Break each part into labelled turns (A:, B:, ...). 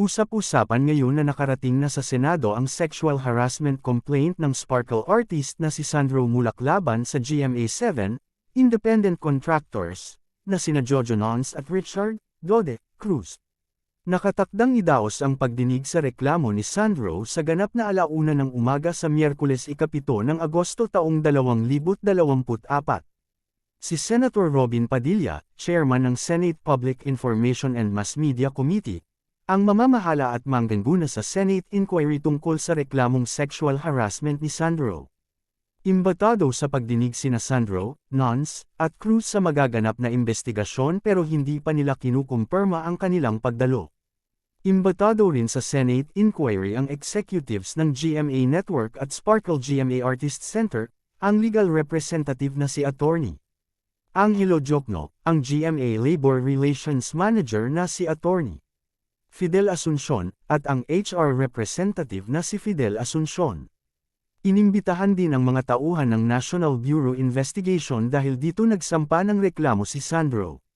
A: Usap-usapan ngayon na nakarating na sa Senado ang sexual harassment complaint ng Sparkle artist na si Sandro Mulaklaban sa GMA7, independent contractors, na sina Jojo Nons at Richard Dode Cruz. Nakatakdang idaos ang pagdinig sa reklamo ni Sandro sa ganap na alauna ng umaga sa Miyerkules ikapito ng Agosto taong 2024. Si Senator Robin Padilla, chairman ng Senate Public Information and Mass Media Committee, ang mamamahala at mangganguna sa Senate inquiry tungkol sa reklamong sexual harassment ni Sandro. Imbatado sa pagdinig sina Sandro, Nons, at Cruz sa magaganap na investigasyon pero hindi pa nila kinukumpirma ang kanilang pagdalo. Imbatado rin sa Senate inquiry ang executives ng GMA Network at Sparkle GMA Artist Center, ang legal representative na si Attorney. Angelo Jokno, ang GMA Labor Relations Manager na si Attorney. Fidel Asuncion, at ang HR representative na si Fidel Asuncion. Inimbitahan din ang mga tauhan ng National Bureau Investigation dahil dito nagsampa ng reklamo si Sandro.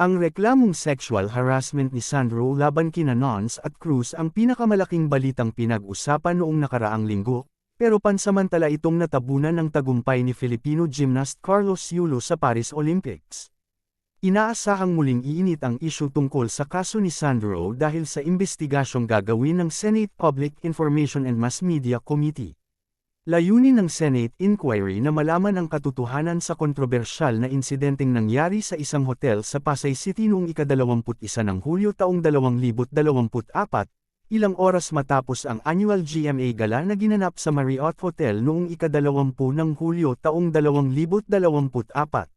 A: Ang reklamong sexual harassment ni Sandro laban kina Nons at Cruz ang pinakamalaking balitang pinag-usapan noong nakaraang linggo, pero pansamantala itong natabunan ng tagumpay ni Filipino gymnast Carlos Yulo sa Paris Olympics. Inaasahang muling iinit ang isyu tungkol sa kaso ni Sandro dahil sa investigasyong gagawin ng Senate Public Information and Mass Media Committee. Layunin ng Senate inquiry na malaman ang katotohanan sa kontrobersyal na insidenteng nangyari sa isang hotel sa Pasay City noong ika-21 ng Hulyo taong 2024, ilang oras matapos ang annual GMA Gala na ginanap sa Marriott Hotel noong ika-20 ng Hulyo taong 2024.